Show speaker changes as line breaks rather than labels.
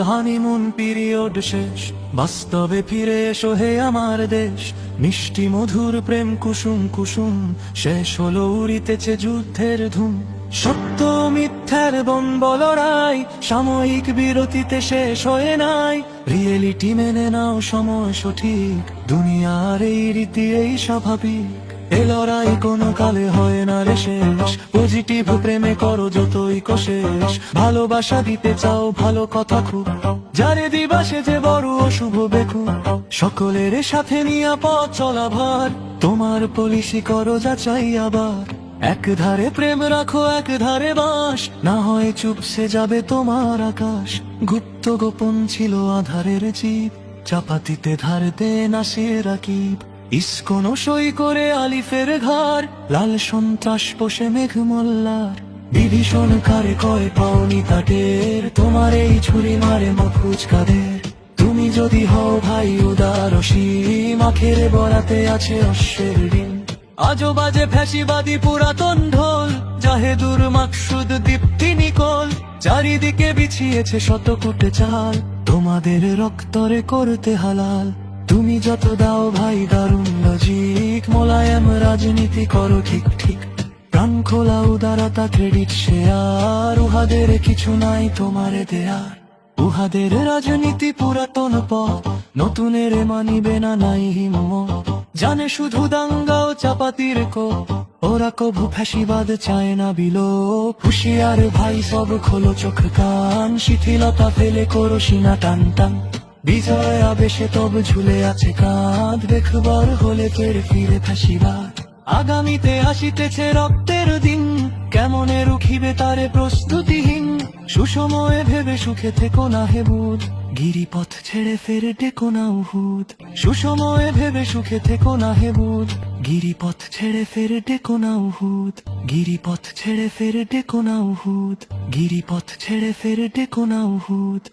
Honeymoon period শেষ। বাস্তবে ফিরে এসো হে আমার দেশ। মিষ্টি মধুর প্রেম কুসুম কুসুম, শেষ হলো উড়িতেছে যুদ্ধের ধুম। সত্য মিথ্যার বন বলরাই সাময়িক বিরতিতে শেষ হয়ে নাই। রিয়েলিটি মেনে নাও সময় সঠিক, দুনিয়ার এই রীতি, এই স্বাভাবিক। এ লড়াই কোনো কালে হয় না রে শেষ। পজিটিভ প্রেমে করো কোশেষ ভালোবাসা দিতে চাও, ভালো কথা খুব। যারে দিবা সে যে বড় অশুভ বেকু। সকলের সাথে নিয়া পথ চলা ভার। তোমার পলিসি করো যাচাই আবার। এক ধারে প্রেম রাখো, এক ধারে বাস। না হয় চুপসে যাবে তোমার আকাশ। গুপ্ত গোপন ছিল আধারের জীব। চাপাতিতে ধার দে না সে রাকিব। ইস্কন সই করে আলিফের ঘর লাল সন্ত্রাস পোষে মেঘ মোল্লার বিভীষণ কারে কয়, পাওনি তাটের তোমার এই ছুরি মারে মফুজ কাদের। তুমি যদি হও ভাই উদার অসীম আখেরে বরাতে আছে অশ্বের ঋণ। আজো বাজে ফ্যাসিবাদী পুরাতন ঢোল জাহেদুর মাকসুদ দীপ্তি নিকল। চারিদিকে বিছিয়েছে শত কোটে চাল, তোমাদের রক্তরে করতে হালাল। তুমি যত দাও ভাই দারুণ লজিক মোলায়েম রাজনীতি করো ঠিক ঠিক। খোলা উদারতা ক্রেডিট শেয়ার উহাদের কিছু নাই তোমারে দেয়ার। উহাদের রাজনীতি পুরাতন পথ, নতুনের মানিবে না নাই হিম্মত। জানে শুধু দাঙ্গা ও চাপাতির কো ওরা কভু ফ্যাসিবাদ চায় না বিলো হুশিয়ার ভাই সব খোলো চোখ কান, শিথিলতা ফেলে করো সিনা টান টান। বিজয় আবেশে তব ঝুলে আছে কাঁধ, দেখবার হলে ফের ফিরে ফ্যাসিবাদ। আগামীতে আসিতেছে রক্তের দিন। কেমনে রুখিবে তারে প্রস্তুতিহীন? সুসময়ে ভেবে সুখে থেকো না হে বুধ। গিরিপথ ছেড়ে ফের ডেকো না উহুদ। সুসময়ে ভেবে সুখে থেকো না হে বুধ। গিরিপথ ছেড়ে ফের ডেকো না উহুদ। গিরিপথ ছেড়ে ফের ডেকো না উহুদ। গিরিপথ ছেড়ে ফের ডেকো না উহুদ।